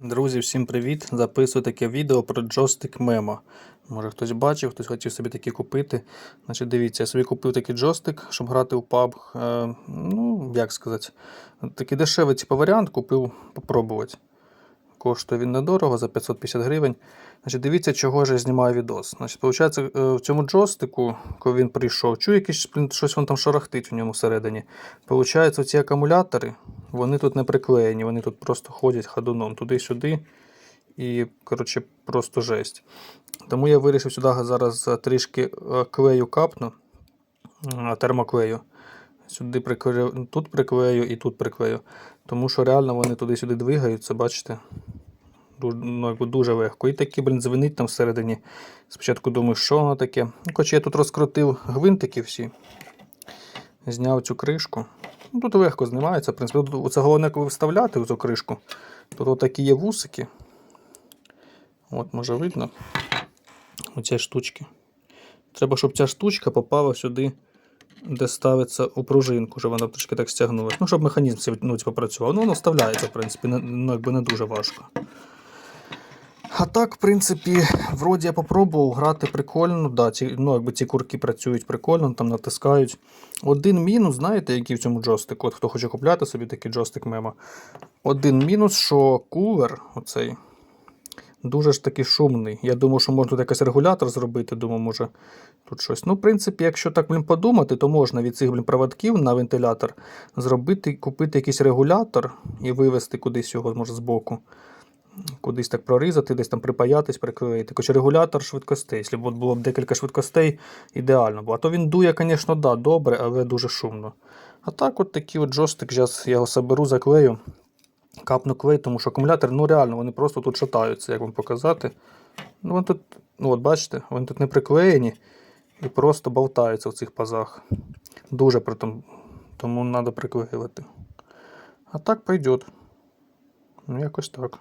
Друзі, всім привіт! Записую таке відео про джойстик Memo. Може хтось бачив, хтось хотів собі такі купити. Значить, дивіться, я собі купив такий джойстик, щоб грати в PUBG. Е, ну, як сказати, такий дешевий типу, варіант купив попробувати. Коштує він недорого за 550 гривень. Значить, дивіться, чого ж я знімаю відос. Значить, виходить, е, в цьому джойстику, коли він прийшов, чую якийсь щось вон там шарахтить в ньому всередині. Получається, ці акумулятори, вони тут не приклеєні, вони тут просто ходять ходуном туди-сюди. І, коротше, просто жесть. Тому я вирішив сюди зараз трішки е, клею капну, термоклею. Сюди приклею, тут приклею і тут приклею. Тому що реально вони туди-сюди двигаються, бачите? Ну, дуже легко. І такі, блін, дзвенить там всередині. Спочатку думаю, що воно таке. Ну, Хоч я тут розкрутив гвинтики всі. Зняв цю кришку. Ну, тут легко знімається. В принципі, це головне, вставляти в цю кришку. Тут отакі є вусики. От, може видно. Оці штучки. Треба, щоб ця штучка попала сюди, де ставиться у пружинку, щоб вона трішки так стягнулася. Ну, щоб механізм ну, типу, працював. Ну, воно вставляється, в принципі, не, ну, якби не дуже важко. А так, в принципі, вроді я попробував грати прикольно. Да, ці, ну, якби ці курки працюють прикольно, там натискають. Один мінус, знаєте, який в цьому джойстику, от хто хоче купляти собі такий джойстик мема. Один мінус, що кулер, оцей, дуже ж таки шумний. Я думав, що можна тут якийсь регулятор зробити. Думаю, може тут щось. Ну, в принципі, якщо так блін, подумати, то можна від цих блін, проводків на вентилятор зробити, купити якийсь регулятор і вивести кудись його, може, збоку. Кудись так прорізати, десь там припаятись, приклеїти. Хоч регулятор швидкостей. Якщо б було б декілька швидкостей, ідеально було. А то він дує, звісно, да, добре, але дуже шумно. А так, от такий от джойстик, зараз я його соберу, заклею, капну клей, тому що акумулятор, ну реально, вони просто тут шатаються, як вам показати. Ну, вони тут, ну от бачите, вони тут не приклеєні і просто болтаються в цих пазах. Дуже притом, тому треба приклеювати. А так пойдет. Ну, якось так.